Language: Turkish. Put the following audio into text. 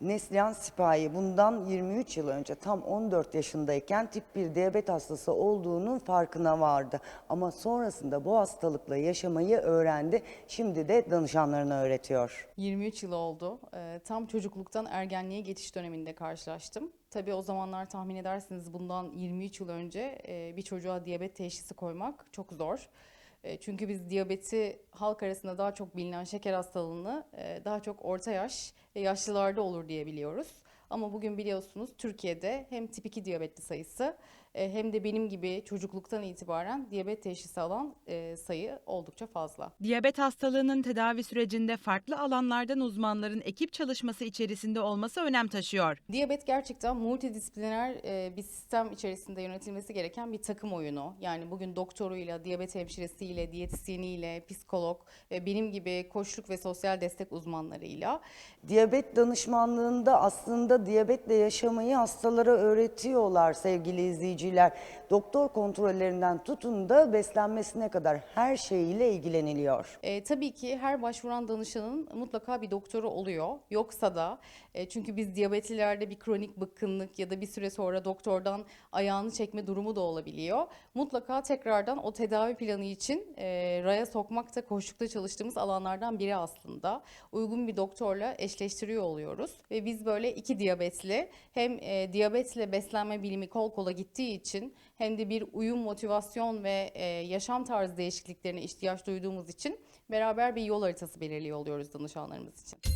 Neslihan Sipahi bundan 23 yıl önce tam 14 yaşındayken tip 1 diyabet hastası olduğunun farkına vardı. Ama sonrasında bu hastalıkla yaşamayı öğrendi. Şimdi de danışanlarına öğretiyor. 23 yıl oldu. Ee, tam çocukluktan ergenliğe geçiş döneminde karşılaştım. Tabii o zamanlar tahmin edersiniz bundan 23 yıl önce e, bir çocuğa diyabet teşhisi koymak çok zor. E, Çünkü biz diyabeti halk arasında daha çok bilinen şeker hastalığını e, daha çok orta yaş ve yaşlılarda olur diye biliyoruz. Ama bugün biliyorsunuz Türkiye'de hem tip 2 diyabetli sayısı e, hem de benim gibi çocukluktan itibaren diyabet teşhisi alan e, sayı oldukça fazla. Diyabet hastalığının tedavi sürecinde farklı alanlardan uzmanların ekip çalışması içerisinde olması önem taşıyor. Diyabet gerçekten multidisipliner e, bir sistem içerisinde yönetilmesi gereken bir takım oyunu. Yani bugün doktoruyla, diyabet hemşiresiyle, diyetisyeniyle, psikolog ve benim gibi koçluk ve sosyal destek uzmanlarıyla Diyabet danışmanlığında aslında diyabetle yaşamayı hastalara öğretiyorlar sevgili izleyiciler. Doktor kontrollerinden tutun da beslenmesine kadar her şeyiyle ilgileniliyor. E, tabii ki her başvuran danışanın mutlaka bir doktoru oluyor. Yoksa da e, çünkü biz diyabetlilerde bir kronik bıkkınlık ya da bir süre sonra doktordan ayağını çekme durumu da olabiliyor. Mutlaka tekrardan o tedavi planı için e, raya sokmak da koştukta çalıştığımız alanlardan biri aslında. Uygun bir doktorla eşleştiriyor oluyoruz ve biz böyle iki diyabetli hem e, diyabetle beslenme bilimi kol kola gittiği için hem de bir uyum, motivasyon ve e, yaşam tarzı değişikliklerine ihtiyaç duyduğumuz için beraber bir yol haritası belirliyor oluyoruz danışanlarımız için.